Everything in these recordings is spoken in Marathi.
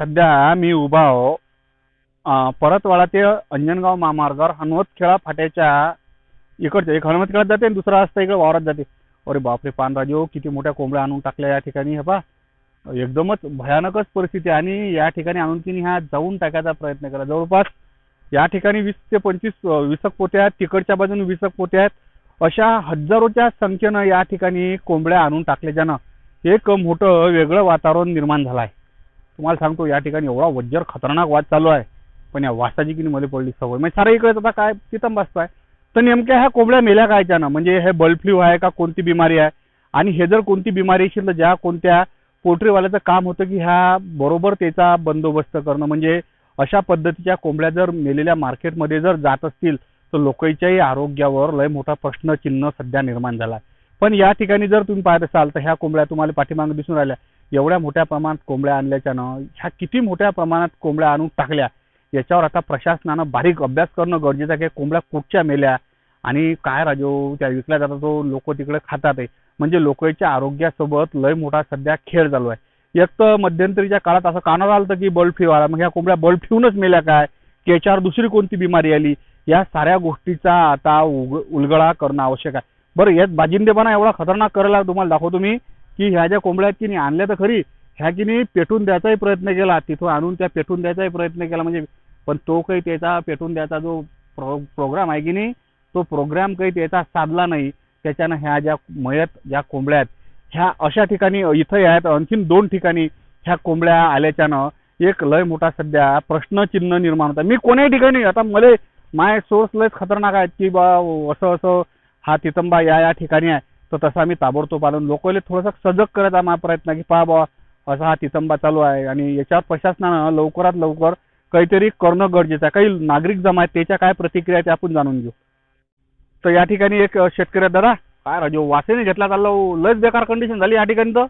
सध्या मी उभा आहो. परतवाडा ते अंजनगाव महामार्गावर हनुमतखेळा फाट्याच्या इकडच्या एक हनुमतखेळात जाते आणि दुसरा रस्ता इकडे वावरात जाते. अरे बापरे पानराजो किती मोठ्या कोंबड्या आणून टाकल्या या ठिकाणी हे पा एकदमच भयानकच परिस्थिती आणि या ठिकाणी आणून तिने ह्या जाऊन टाकायचा प्रयत्न केला. जवळपास या ठिकाणी वीस ते पंचवीस विसक पोते आहेत तिकडच्या बाजूने विसक पोते आहेत. अशा हजारोच्या संख्येनं या ठिकाणी कोंबड्या आणून टाकल्याच्यानं एक मोठं वेगळं वातावरण निर्माण झालं आहे. तुम्हाला सांगतो या ठिकाणी एवढा वज्जर खतरनाक वाद चालू आहे. पण या वासाची किनी मध्ये पडली सवय. म्हणजे सारा इकडे आता काय तिथं बसताय तर नेमक्या ह्या कोंबड्या मेल्या कायच्यानं म्हणजे हे बर्ड फ्लू आहे का कोणती बिमारी आहे? आणि हे जर कोणती बिमारी असेल तर ज्या कोणत्या पोल्ट्रीवाल्याचं काम होतं की ह्या बरोबर त्याचा बंदोबस्त करणं? म्हणजे अशा पद्धतीच्या कोंबड्या जर मेलेल्या मार्केटमध्ये जर जात असतील तर लोकांच्याही आरोग्यावर लय मोठा प्रश्नचिन्ह सध्या निर्माण झाला आहे पण या ठिकाणी जर तुम्ही पाहत असाल तर ह्या कोंबड्या तुम्हाला पाठीमागे दिसून राहिल्या. एवढ्या मोठ्या प्रमाणात कोंबड्या आणल्याच्यानं ह्या किती मोठ्या प्रमाणात कोंबड्या आणून टाकल्या याच्यावर आता प्रशासनानं बारीक अभ्यास करणं गरजेचं आहे की कोंबड्या कुठच्या मेल्या आणि काय राजू त्या विकल्या जातात तो लोक तिकडे खातात आहे. म्हणजे लोकांच्या आरोग्यासोबत लय मोठा सध्या खेळ चालू आहे. एक तर मध्यंतरीच्या काळात असं कानावर आलं की बल्ब फ्यू आला मग ह्या कोंबड्या बल्ब फ्यूनच मेल्या काय? की याच्यावर दुसरी कोणती बिमारी आली? या साऱ्या गोष्टीचा आता उग उलगडा करणं आवश्यक आहे. बरं यात बाजिंदेपणा एवढा खतरनाक करायला तुम्हाला दाखवतो मी. की ह्या ज्या कोंबड्या आहेत की नाही आणल्या तर खरी. ह्या की नाही पेटून द्यायचाही प्रयत्न केला. तिथून आणून त्या पेटून द्यायचाही प्रयत्न केला. म्हणजे पण तो काही त्याचा पेटून द्यायचा जो प्रो प्रोग्राम आहे की नाही तो प्रोग्राम काही त्याचा साधला नाही. त्याच्यानं ह्या ज्या मयत ज्या कोंबड्या आहेत ह्या अशा ठिकाणी इथं आहेत आणखीन दोन ठिकाणी ह्या कोंबड्या आल्याच्यानं एक लय मोठा सध्या प्रश्नचिन्ह निर्माण होता. मी कोण्याही ठिकाणी आता मला माय सोर्स लयच खतरनाक आहेत की बा असं असं हा तितंबा या या ठिकाणी आहे. तर तसा मी ताबडतोब आणून लोकांना थोडासा सजग करायचा माझा प्रयत्न की पहा बा असा हा तितंबा चालू आहे. आणि याच्यावर प्रशासनानं लवकरात लवकर काहीतरी करणं गरजेचं आहे. काही नागरिक जमा आहेत त्याच्या काय प्रतिक्रिया त्या आपण जाणून घेऊ. तर या ठिकाणी एक शेतकरी दादा काय राजू वासेने घेतला चाललं लयच बेकार कंडिशन झाली या ठिकाणी तर.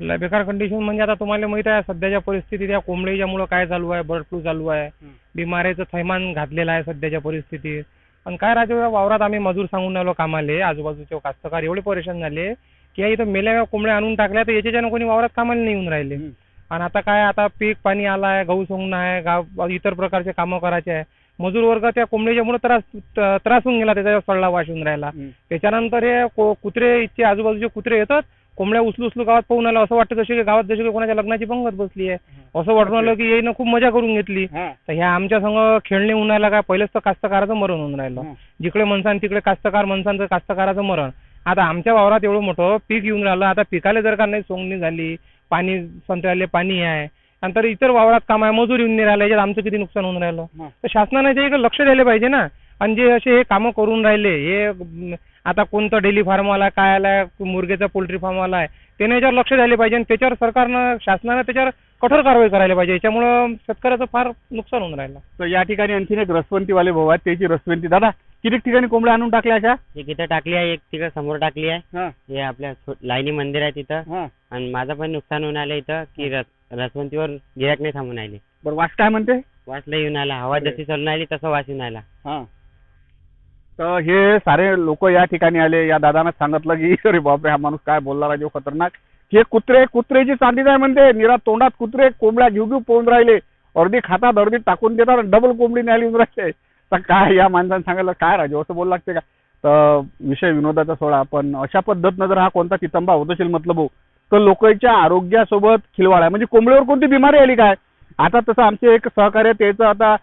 लय बेकार कंडिशन म्हणजे आता तुम्हाला माहीत आहे सध्याच्या परिस्थितीत या कोंबडीच्यामुळं काय चालू आहे बर्ड फ्लू चालू आहे. बिमारीचं थैमान घातलेलं आहे सध्याच्या परिस्थितीत. पण काय राजू वावरात आम्ही मजूर सांगून आलो कामाले आजूबाजूचे कास्तकार एवढे परेशान झाले की या इथं मेल्या कोंबड्या आणून टाकल्या तर याच्याच्यानं कोणी वावरात कामाला नाही येऊन राहिले. आणि आता काय आता पीक पाणी आलाय गहू सोंगणं आहे गाव इतर प्रकारचे कामं करायचे आहे. मजूर वर्ग त्या कोंबडीच्यामुळे त्रास त्रास होऊन गेला त्याचा सडला वाश येऊन राहिला. त्याच्यानंतर हे कुत्रे इथचे आजूबाजूचे कुत्रे येतात कोंबड्या उचलू उचलू गावात पाहून आलं असं वाटतं की गावात जशी की कोणाच्या लग्नाची पंगत बसली आहे. असं वाटून आलं की येईनं खूप मजा करून घेतली. हा. तर ह्या आमच्या संग खेळणे होऊन राहिला काय? पहिलेच तर कास्तकाराचं मरण होऊन राहिलं. जिकडे मनसान तिकडे कास्तकार मनसांचं कास्तकाराचं मरण. आता आमच्या वावरात एवढं मोठं पीक येऊन राहिलं. आता पिकाला जर का नाही सोंगणी झाली पाणी संत्र्याले पाणी आहे नंतर इतर वावरात काम आहे मजूर येऊन नाही राहिलं याच्यात आमचं किती नुकसान होऊन राहिलं? हं. तर शासनाने याच्याकडे लक्ष द्यायला पाहिजे ना. आणि जे असे हे कामं करून राहिले हे आता कोणतं डेली फार्म आला काय आलाय मुर्गेचा पोल्ट्री फार्म आलाय त्याने याच्यावर लक्ष द्यायला पाहिजे आणि त्याच्यावर सरकारनं शासनानं त्याच्यावर कठोर कारवाई करायला पाहिजे. याच्यामुळं शेतकऱ्याचं फार नुकसान होऊन राहिलं. तर या ठिकाणी आणखीन एक रसवंतीवाले भाऊ आहेत त्याची रसवंती. दादा किती ठिकाणी कोंबड्या आणून टाकल्या अशा? एक इथं टाकली आहे एक तिकडे समोर टाकली आहे. हा, हे आपल्या छो- लाईनी मंदिर आहे तिथं. हा. आणि माझं पण नुकसान होऊन आलं इथं की रस रसवंतीवर गिराक नाही थांबून आली बरं वास काय म्हणते? वासला येऊन आला हवा अरे. जशी चालून आली तसं वास येऊन आला. हा. तर हे सारे लोक या ठिकाणी आले. या दादानं सांगितलं की अरे बापरे हा माणूस काय बोलला राजे खतरनाक. हे कुत्रे कुत्रेची चांदीच आहे म्हणते. निरा तोंडात कुत्रे कोंबड्या घेऊ घेऊ पळून राहिले. अर्धी खातात अर्धी टाकून देतात डबल कोंबडी न्यायला येऊन राहिले. तर काय या माणसानं सांगितलं? काय राजे असं बोल लागते का? तर विषय विनोदाचा सोडा. पण अशा पद्धतीनं जर हा कोणता तितंबा होत असेल मतलब हो, तर लोकांच्या आरोग्यासोबत खिलवाड आहे. म्हणजे कोंबडीवर कोणती बिमारी आली काय? आता तसं आमचे एक सहकार्य त्याचं आता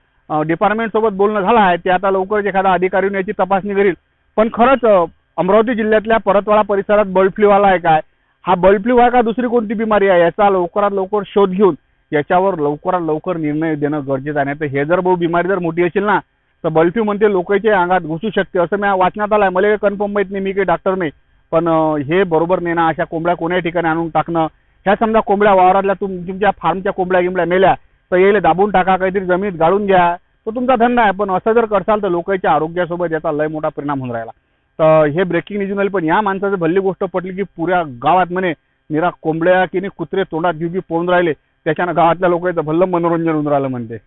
डिपार्टमेंट सोबत बोलणं झालं आहे ते आता लवकरच एखादा अधिकारी याची तपासणी करील. पण खरंच अमरावती जिल्ह्यातल्या परतवाडा परिसरात बर्ड फ्लू आला आहे. काय हा बर्ड फ्लू आहे का दुसरी कोणती बिमारी आहे याचा लवकरात लवकर शोध घेऊन याच्यावर लवकरात लवकर निर्णय देणं गरजेचं आहे. नाही तर हे जर भाऊ बिमारी जर मोठी असेल ना तर बर्ड फ्लू म्हणते लोकांच्या अंगात घुसू शकते असं मी वाचण्यात आलं आहे मला कन्फर्म माहीत नाही मी काही डॉक्टर नाही. पण हे बरोबर नेणं अशा कोंबड्या कोण्याही ठिकाणी आणून टाकणं? ह्या समजा कोंबड्या वावरातल्या तुम तुमच्या फार्मच्या कोंबड्या गिंबड्या मेल्या तर येईल दाबून टाका काहीतरी जमिनीत गाळून घ्या. तो तुमचा धंदा आहे. पण असं जर करसाल तर लोकांच्या आरोग्यासोबत याचा लय मोठा परिणाम होऊन राहिला. तर हे ब्रेकिंग न्यूज झाली पण या माणसाचं भल्ली गोष्ट पटली की पुऱ्या गावात म्हणे निरा कोंबड्या की कुत्रे तोंडात घेऊ पोहून पळून राहिले. त्याच्यानं गावातल्या लोकांचं भल्लं मनोरंजन होऊन राहिलं म्हणते.